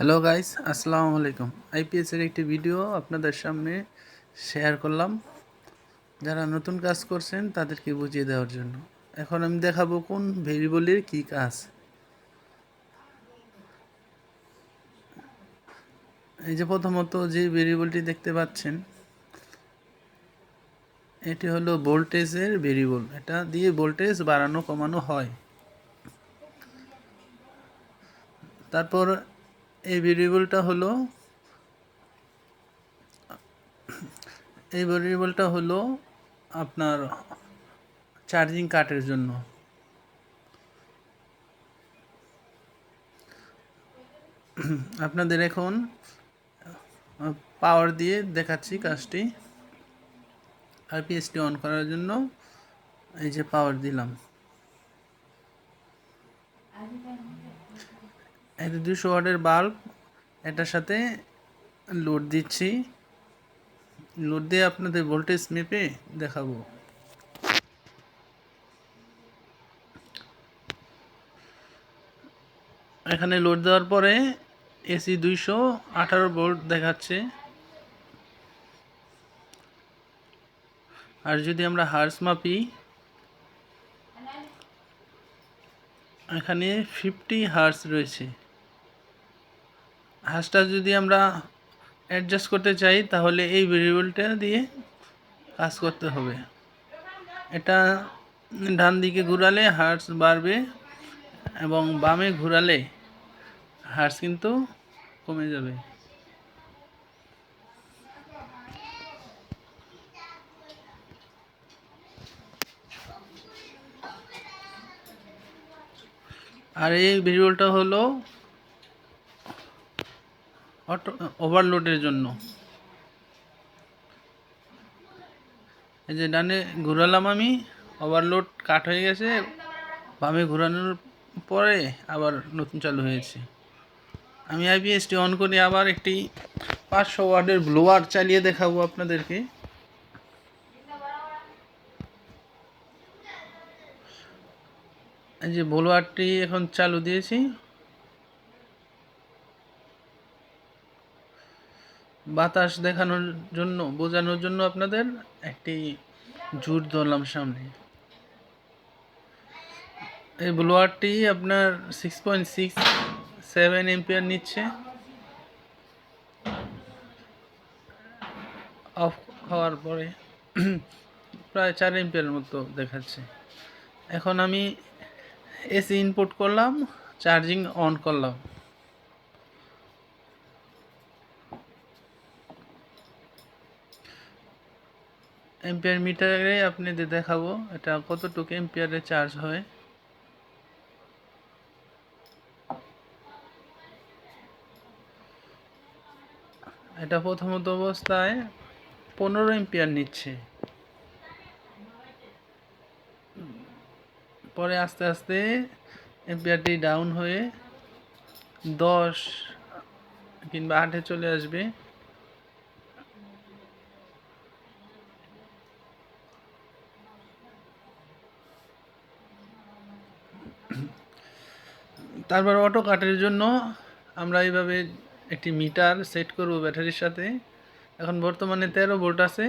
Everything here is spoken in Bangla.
হ্যালো গাইস আসসালামু আলাইকুম আইপিএসের একটি ভিডিও আপনাদের সামনে শেয়ার করলাম। যারা নতুন কাজ করছেন, তাদেরকে বুঝিয়ে দেওয়ার জন্য। এখন আমি দেখাবো কোন ভেরিয়েবলের কী কাজ। এই যে প্রথমত যে ভেরিয়েবলটি দেখতে পাচ্ছেন, এটি হলো ভোল্টেজের ভেরিয়েবল। এটা দিয়ে ভোল্টেজ বাড়ানো কমানো হয়। তারপর এই ভেরিয়েবলটা হলো এই ভেরিয়েবলটা হলো আপনার চার্জিং কাটের জন্য। আপনাদের এখন পাওয়ার দিয়ে দেখাচ্ছি কাজটি। আইপিএসটি অন করার জন্য এই যে পাওয়ার দিলাম। এই দুশো ওয়াটের বাল্ব এটার সাথে লোড দিচ্ছি। লোড দিয়ে আপনাদের ভোল্টেজ মেপে দেখাবো। এখানে লোড দেওয়ার পরে এসি দুইশো আঠারো ভোল্ট দেখাচ্ছে। আর যদি আমরা হার্স মাপি, এখানে ফিফটি হার্স রয়েছে। হাঁসটা যদি আমরা অ্যাডজাস্ট করতে চাই, তাহলে এই ভেরিয়েবলটা দিয়ে কাজ করতে হবে। এটা ডান দিকে ঘুরালে হার্স বাড়বে এবং বামে ঘুরালে হার্স কিন্তু কমে যাবে। আর এই ভেরিয়েবলটা হলো অটো ওভারলোডের জন্য। এই যে ডানে ঘুরালাম আমি ওভারলোড কাট হয়ে গেছে, বামে ঘোরানোর পরে আবার নতুন চালু হয়েছে। আমি আইপিএসটি অন করে আবার একটি পাঁচশো ওয়ার্ডের ব্লোয়ার চালিয়ে দেখাবো আপনাদেরকে। এই যে ব্লোয়ারটি এখন চালু দিয়েছি। বাতাস দেখানোর জন্য, বোঝানোর জন্য আপনাদের একটি জুট ধরলাম সামনে। এই ব্লোয়ারটি আপনার six point six seven ampere নিচ্ছে। অফ হওয়ার পরে প্রায় চার এম্পিয়ারের মতো দেখাচ্ছে। এখন আমি এসি ইনপুট করলাম চার্জিং অন করলাম। এম্পিয়ার মিটারে আপনাদের দেখাবো এটা কতটুকু এম্পিয়ারে চার্জ হয়। এটা প্রথমত অবস্থায় পনেরো এম্পিয়ার নিচ্ছে। পরে আস্তে আস্তে এম্পিয়ারটি ডাউন হয়ে দশ কিংবা আটে চলে আসবে। তারপর অটো কাটের জন্য আমরা এইভাবে একটি মিটার সেট করব ব্যাটারির সাথে। এখন বর্তমানে তেরো ভোল্ট আছে।